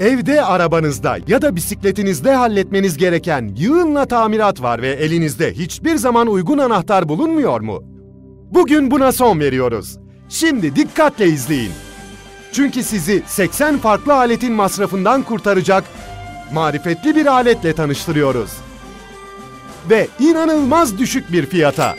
Evde, arabanızda ya da bisikletinizde halletmeniz gereken yığınla tamirat var ve elinizde hiçbir zaman uygun anahtar bulunmuyor mu? Bugün buna son veriyoruz. Şimdi dikkatle izleyin. Çünkü sizi 80 farklı aletin masrafından kurtaracak marifetli bir aletle tanıştırıyoruz. Ve inanılmaz düşük bir fiyata.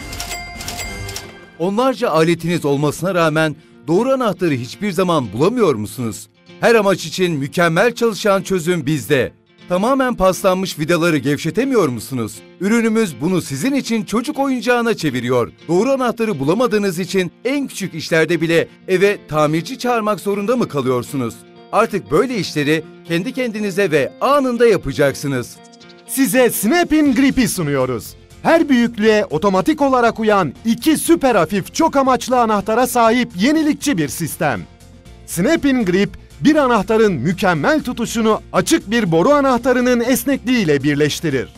Onlarca aletiniz olmasına rağmen doğru anahtarı hiçbir zaman bulamıyor musunuz? Her amaç için mükemmel çalışan çözüm bizde. Tamamen paslanmış vidaları gevşetemiyor musunuz? Ürünümüz bunu sizin için çocuk oyuncağına çeviriyor. Doğru anahtarı bulamadığınız için en küçük işlerde bile eve tamirci çağırmak zorunda mı kalıyorsunuz? Artık böyle işleri kendi kendinize ve anında yapacaksınız. Size Snap-in Grip'i sunuyoruz. Her büyüklüğe otomatik olarak uyan iki süper hafif çok amaçlı anahtara sahip yenilikçi bir sistem. Snap-in Grip, bir anahtarın mükemmel tutuşunu açık bir boru anahtarının esnekliğiyle birleştirir.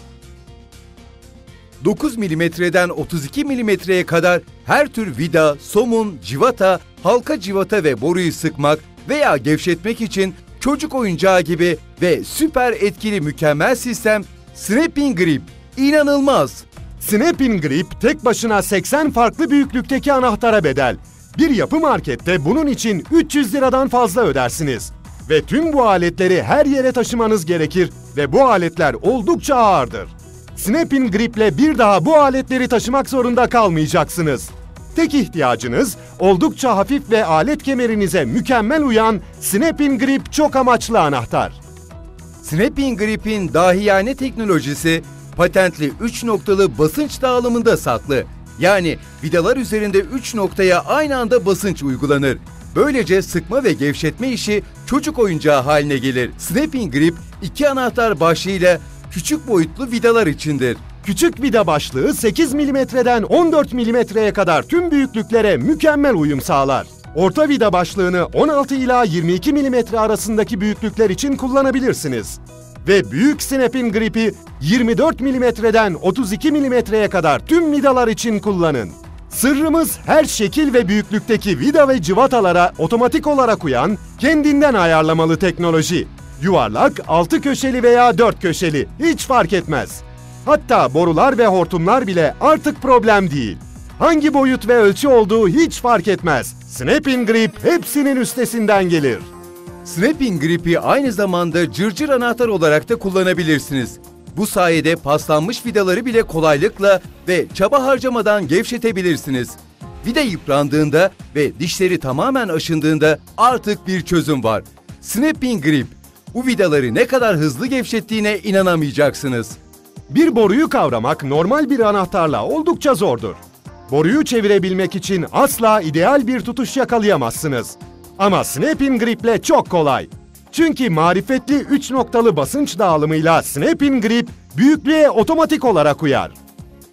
9 milimetreden 32 milimetreye kadar her tür vida, somun, civata, halka civata ve boruyu sıkmak veya gevşetmek için çocuk oyuncağı gibi ve süper etkili mükemmel sistem Snap-in Grip. İnanılmaz! Snap-in Grip tek başına 80 farklı büyüklükteki anahtara bedel. Bir yapı markette bunun için 300 liradan fazla ödersiniz. Ve tüm bu aletleri her yere taşımanız gerekir ve bu aletler oldukça ağırdır. Snap-in Grip'le bir daha bu aletleri taşımak zorunda kalmayacaksınız. Tek ihtiyacınız oldukça hafif ve alet kemerinize mükemmel uyan Snap-in Grip çok amaçlı anahtar. Snap-in Grip'in dahiyane teknolojisi patentli 3 noktalı basınç dağılımında saklı. Yani vidalar üzerinde 3 noktaya aynı anda basınç uygulanır. Böylece sıkma ve gevşetme işi çocuk oyuncağı haline gelir. Snap-in Grip iki anahtar başlığıyla küçük boyutlu vidalar içindir. Küçük vida başlığı 8 milimetreden 14 milimetreye kadar tüm büyüklüklere mükemmel uyum sağlar. Orta vida başlığını 16 ila 22 milimetre arasındaki büyüklükler için kullanabilirsiniz. Ve büyük Snap'in gripi 24 milimetreden 32 milimetreye kadar tüm vidalar için kullanın. Sırrımız her şekil ve büyüklükteki vida ve cıvatalara otomatik olarak uyan, kendinden ayarlamalı teknoloji. Yuvarlak, altı köşeli veya dört köşeli hiç fark etmez. Hatta borular ve hortumlar bile artık problem değil. Hangi boyut ve ölçü olduğu hiç fark etmez. Snap-in Grip hepsinin üstesinden gelir. Snap-in Grip'i aynı zamanda cırcır anahtar olarak da kullanabilirsiniz. Bu sayede paslanmış vidaları bile kolaylıkla ve çaba harcamadan gevşetebilirsiniz. Vida yıprandığında ve dişleri tamamen aşındığında artık bir çözüm var. Snap-in Grip. Bu vidaları ne kadar hızlı gevşettiğine inanamayacaksınız. Bir boruyu kavramak normal bir anahtarla oldukça zordur. Boruyu çevirebilmek için asla ideal bir tutuş yakalayamazsınız. Ama Snap-in Grip'le çok kolay. Çünkü marifetli 3 noktalı basınç dağılımıyla Snap-in Grip büyüklüğe otomatik olarak uyar.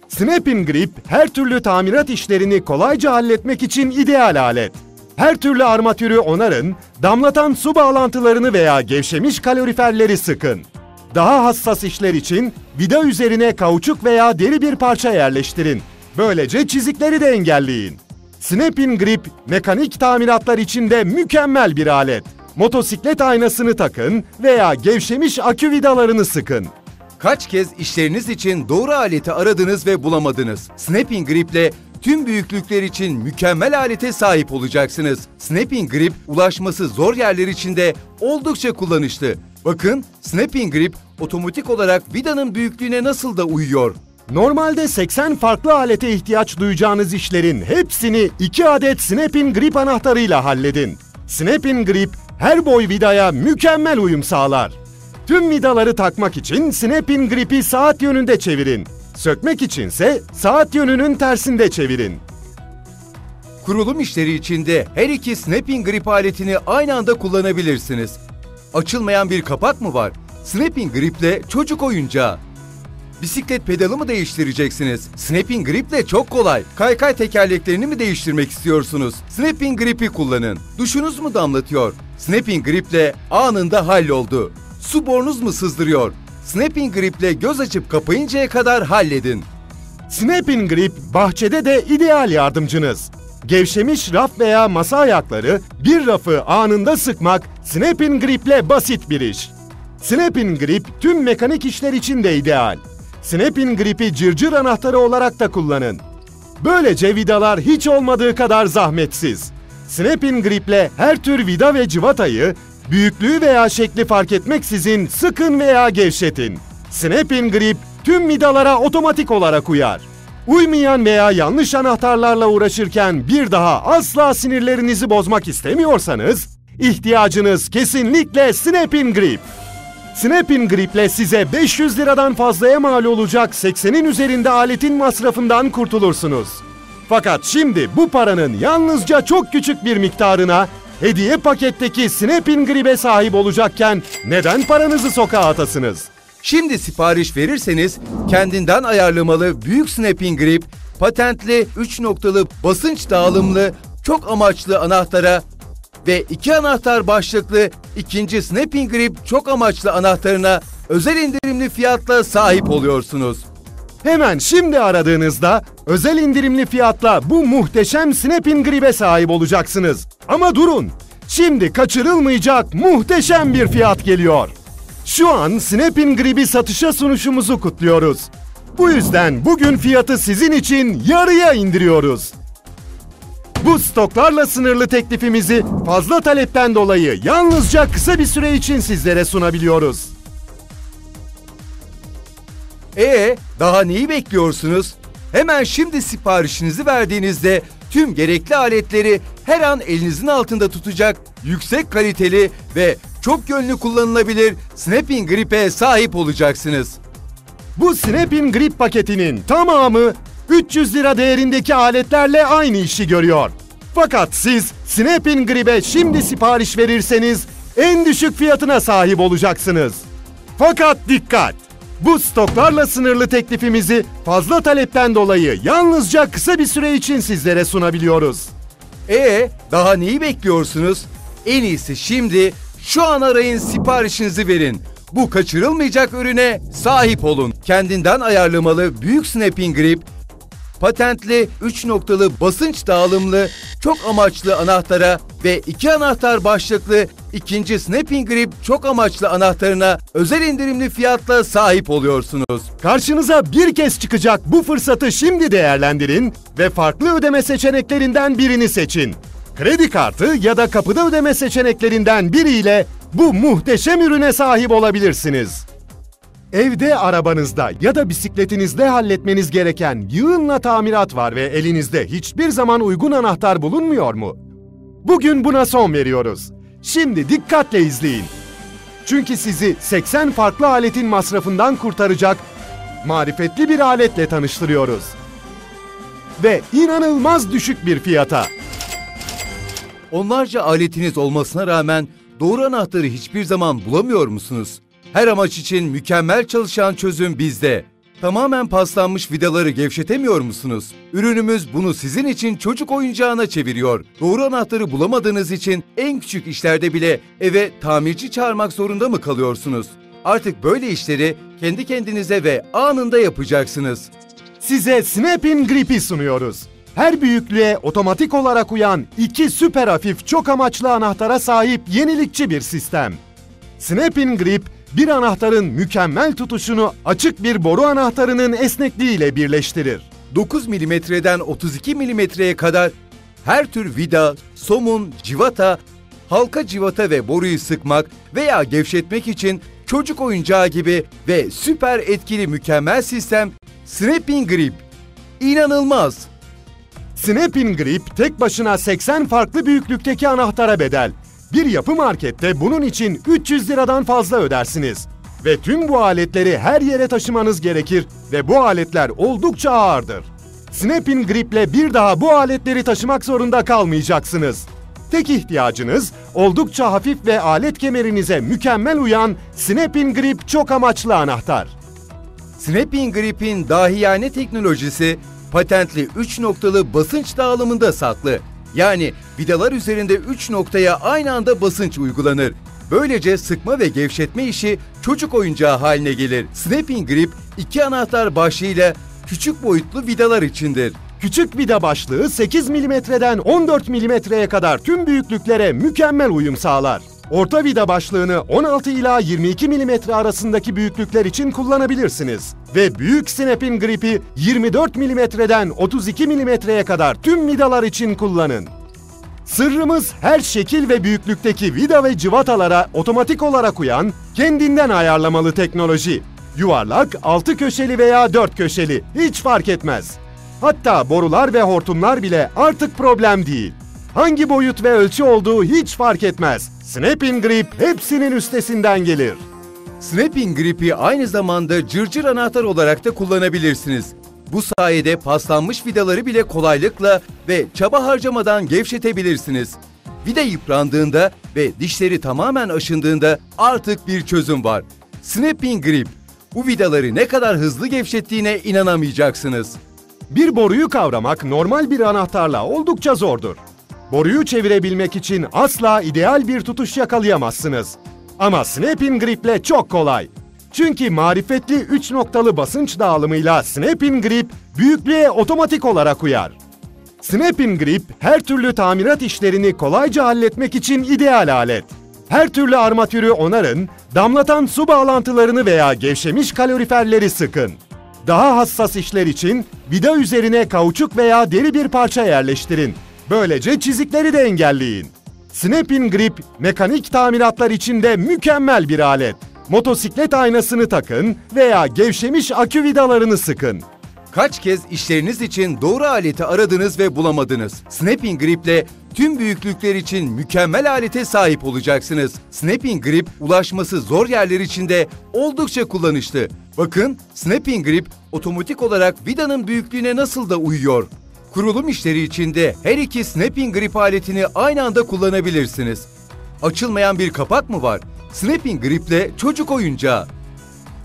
Snap-in Grip her türlü tamirat işlerini kolayca halletmek için ideal alet. Her türlü armatürü onarın, damlatan su bağlantılarını veya gevşemiş kaloriferleri sıkın. Daha hassas işler için vida üzerine kauçuk veya deri bir parça yerleştirin. Böylece çizikleri de engelleyin. Snap-in Grip mekanik tamiratlar için de mükemmel bir alet. Motosiklet aynasını takın veya gevşemiş akü vidalarını sıkın. Kaç kez işleriniz için doğru aleti aradınız ve bulamadınız? Snap-in Grip'le tüm büyüklükler için mükemmel alete sahip olacaksınız. Snap-in Grip ulaşması zor yerler için de oldukça kullanışlı. Bakın Snap-in Grip otomatik olarak vidanın büyüklüğüne nasıl da uyuyor. Normalde 80 farklı alete ihtiyaç duyacağınız işlerin hepsini 2 adet Snap-in Grip anahtarıyla halledin. Snap-in Grip her boy vidaya mükemmel uyum sağlar. Tüm vidaları takmak için Snap-in Grip'i saat yönünde çevirin. Sökmek içinse saat yönünün tersinde çevirin. Kurulum işleri içinde her iki Snap-in Grip aletini aynı anda kullanabilirsiniz. Açılmayan bir kapak mı var? Snap-in Grip'le çocuk oyuncağı. Bisiklet pedalı mı değiştireceksiniz? Snap-in Grip'le çok kolay. Kaykay tekerleklerini mi değiştirmek istiyorsunuz? Snap-in Grip'i kullanın. Duşunuz mu damlatıyor? Snap-in Grip'le anında halloldu. Su borunuz mu sızdırıyor? Snap-in Grip'le göz açıp kapayıncaya kadar halledin. Snap-in Grip bahçede de ideal yardımcınız. Gevşemiş raf veya masa ayakları bir rafı anında sıkmak Snap-in Grip'le basit bir iş. Snap-in Grip tüm mekanik işler için de ideal. Snap-in Grip'i cırcır anahtarı olarak da kullanın. Böylece vidalar hiç olmadığı kadar zahmetsiz. Snap-in Grip'le her tür vida ve cıvatayı büyüklüğü veya şekli fark etmeksizin sıkın veya gevşetin. Snap-in Grip tüm vidalara otomatik olarak uyar. Uymayan veya yanlış anahtarlarla uğraşırken bir daha asla sinirlerinizi bozmak istemiyorsanız, ihtiyacınız kesinlikle Snap-in Grip. Snap-in Grip'le size 500 liradan fazlaya mal olacak 80'in üzerinde aletin masrafından kurtulursunuz. Fakat şimdi bu paranın yalnızca çok küçük bir miktarına hediye paketteki Snap-in Grip'e sahip olacakken neden paranızı sokağa atasınız? Şimdi sipariş verirseniz kendinden ayarlamalı büyük Snap-in Grip, patentli 3 noktalı basınç dağılımlı çok amaçlı anahtara ve iki anahtar başlıklı ikinci Snap-in Grip çok amaçlı anahtarına özel indirimli fiyatla sahip oluyorsunuz. Hemen şimdi aradığınızda özel indirimli fiyatla bu muhteşem Snap-in Grip'e sahip olacaksınız. Ama durun, şimdi kaçırılmayacak muhteşem bir fiyat geliyor. Şu an Snap-in Grip'i satışa sunuşumuzu kutluyoruz. Bu yüzden bugün fiyatı sizin için yarıya indiriyoruz. Bu stoklarla sınırlı teklifimizi fazla talepten dolayı yalnızca kısa bir süre için sizlere sunabiliyoruz. Ee, daha neyi bekliyorsunuz? Hemen şimdi siparişinizi verdiğinizde tüm gerekli aletleri her an elinizin altında tutacak yüksek kaliteli ve çok yönlü kullanılabilir Snap-in Grip'e sahip olacaksınız. Bu Snap-in Grip paketinin tamamı 300 lira değerindeki aletlerle aynı işi görüyor. Fakat siz Snap-in Grip'e şimdi sipariş verirseniz en düşük fiyatına sahip olacaksınız. Fakat dikkat! Bu stoklarla sınırlı teklifimizi fazla talepten dolayı yalnızca kısa bir süre için sizlere sunabiliyoruz. Ee, daha neyi bekliyorsunuz? En iyisi şimdi şu an arayın siparişinizi verin. Bu kaçırılmayacak ürüne sahip olun. Kendinden ayarlamalı büyük Snap-in Grip, patentli 3 noktalı basınç dağılımlı çok amaçlı anahtara ve iki anahtar başlıklı ikinci Snap-in Grip çok amaçlı anahtarına özel indirimli fiyatla sahip oluyorsunuz. Karşınıza bir kez çıkacak bu fırsatı şimdi değerlendirin ve farklı ödeme seçeneklerinden birini seçin. Kredi kartı ya da kapıda ödeme seçeneklerinden biriyle bu muhteşem ürüne sahip olabilirsiniz. Evde, arabanızda ya da bisikletinizde halletmeniz gereken yığınla tamirat var ve elinizde hiçbir zaman uygun anahtar bulunmuyor mu? Bugün buna son veriyoruz. Şimdi dikkatle izleyin. Çünkü sizi 80 farklı aletin masrafından kurtaracak marifetli bir aletle tanıştırıyoruz. Ve inanılmaz düşük bir fiyata. Onlarca aletiniz olmasına rağmen doğru anahtarı hiçbir zaman bulamıyor musunuz? Her amaç için mükemmel çalışan çözüm bizde. Tamamen paslanmış vidaları gevşetemiyor musunuz? Ürünümüz bunu sizin için çocuk oyuncağına çeviriyor. Doğru anahtarı bulamadığınız için en küçük işlerde bile eve tamirci çağırmak zorunda mı kalıyorsunuz? Artık böyle işleri kendi kendinize ve anında yapacaksınız. Size Snap-in Grip'i sunuyoruz. Her büyüklüğe otomatik olarak uyan iki süper hafif çok amaçlı anahtara sahip yenilikçi bir sistem. Snap-in Grip, bir anahtarın mükemmel tutuşunu açık bir boru anahtarının esnekliğiyle birleştirir. 9 milimetreden 32 milimetreye kadar her tür vida, somun, civata, halka civata ve boruyu sıkmak veya gevşetmek için çocuk oyuncağı gibi ve süper etkili mükemmel sistem Snap-in Grip. İnanılmaz! Snap-in Grip tek başına 80 farklı büyüklükteki anahtara bedel. Bir yapı markette bunun için 300 liradan fazla ödersiniz. Ve tüm bu aletleri her yere taşımanız gerekir ve bu aletler oldukça ağırdır. Snap-in Grip'le bir daha bu aletleri taşımak zorunda kalmayacaksınız. Tek ihtiyacınız oldukça hafif ve alet kemerinize mükemmel uyan Snap-in Grip çok amaçlı anahtar. Snap-in Grip'in dahiyane teknolojisi patentli 3 noktalı basınç dağılımında saklı. Yani vidalar üzerinde 3 noktaya aynı anda basınç uygulanır. Böylece sıkma ve gevşetme işi çocuk oyuncağı haline gelir. Snap-in Grip iki anahtar başlığıyla küçük boyutlu vidalar içindir. Küçük vida başlığı 8 milimetreden 14 milimetreye kadar tüm büyüklüklere mükemmel uyum sağlar. Orta vida başlığını 16 ila 22 milimetre arasındaki büyüklükler için kullanabilirsiniz. Ve büyük Snap'in gripi 24 milimetreden 32 milimetreye kadar tüm vidalar için kullanın. Sırrımız her şekil ve büyüklükteki vida ve cıvatalara otomatik olarak uyan, kendinden ayarlamalı teknoloji. Yuvarlak, altı köşeli veya dört köşeli hiç fark etmez. Hatta borular ve hortumlar bile artık problem değil. Hangi boyut ve ölçü olduğu hiç fark etmez. Snap-in Grip hepsinin üstesinden gelir. Snapping Grip'i aynı zamanda cırcır anahtar olarak da kullanabilirsiniz. Bu sayede paslanmış vidaları bile kolaylıkla ve çaba harcamadan gevşetebilirsiniz. Vida yıprandığında ve dişleri tamamen aşındığında artık bir çözüm var. Snapping Grip. Bu vidaları ne kadar hızlı gevşettiğine inanamayacaksınız. Bir boruyu kavramak normal bir anahtarla oldukça zordur. Boruyu çevirebilmek için asla ideal bir tutuş yakalayamazsınız. Ama Snap-in Grip'le çok kolay. Çünkü marifetli 3 noktalı basınç dağılımıyla Snap-in Grip büyüklüğe otomatik olarak uyar. Snap-in Grip her türlü tamirat işlerini kolayca halletmek için ideal alet. Her türlü armatürü onarın, damlatan su bağlantılarını veya gevşemiş kaloriferleri sıkın. Daha hassas işler için vida üzerine kauçuk veya deri bir parça yerleştirin. Böylece çizikleri de engelleyin. Snap-in Grip mekanik tamiratlar için de mükemmel bir alet. Motosiklet aynasını takın veya gevşemiş akü vidalarını sıkın. Kaç kez işleriniz için doğru aleti aradınız ve bulamadınız? Snapping Grip'le tüm büyüklükler için mükemmel alete sahip olacaksınız. Snapping Grip ulaşması zor yerler için de oldukça kullanışlı. Bakın Snapping Grip otomatik olarak vidanın büyüklüğüne nasıl da uyuyor. Kurulum işleri için de her iki Snapping Grip aletini aynı anda kullanabilirsiniz. Açılmayan bir kapak mı var? Snapping Grip'le çocuk oyuncağı.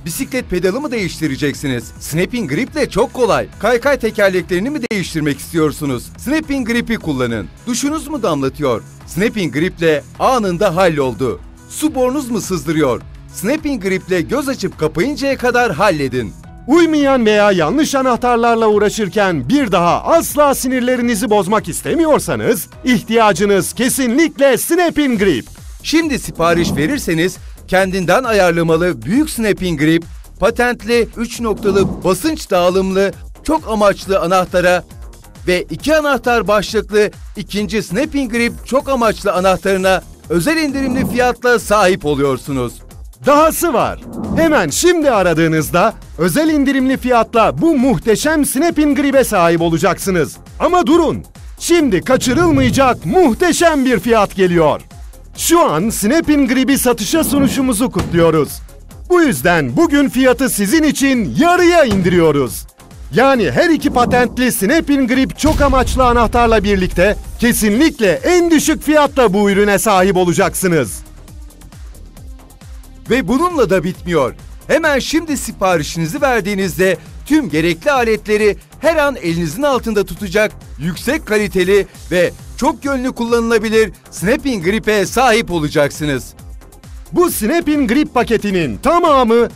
Bisiklet pedalı mı değiştireceksiniz? Snapping Grip'le çok kolay. Kaykay tekerleklerini mi değiştirmek istiyorsunuz? Snapping Grip'i kullanın. Duşunuz mu damlatıyor? Snapping Grip'le anında halloldu. Su borunuz mu sızdırıyor? Snapping Grip'le göz açıp kapayıncaya kadar halledin. Uymayan veya yanlış anahtarlarla uğraşırken bir daha asla sinirlerinizi bozmak istemiyorsanız ihtiyacınız kesinlikle Snap-in Grip. Şimdi sipariş verirseniz kendinden ayarlamalı büyük snapping grip, patentli 3 noktalı basınç dağılımlı çok amaçlı anahtara ve iki anahtar başlıklı ikinci snapping grip çok amaçlı anahtarına özel indirimli fiyatla sahip oluyorsunuz. Dahası var. Hemen şimdi aradığınızda özel indirimli fiyatla bu muhteşem Snap-in Grip'e sahip olacaksınız. Ama durun. Şimdi kaçırılmayacak muhteşem bir fiyat geliyor. Şu an Snap-in Grip'i satışa sunuşumuzu kutluyoruz. Bu yüzden bugün fiyatı sizin için yarıya indiriyoruz. Yani her iki patentli Snap-in Grip çok amaçlı anahtarla birlikte kesinlikle en düşük fiyatta bu ürüne sahip olacaksınız. Ve bununla da bitmiyor. Hemen şimdi siparişinizi verdiğinizde tüm gerekli aletleri her an elinizin altında tutacak yüksek kaliteli ve çok yönlü kullanılabilir Snapping Grip'e sahip olacaksınız. Bu Snap-in Grip paketinin tamamı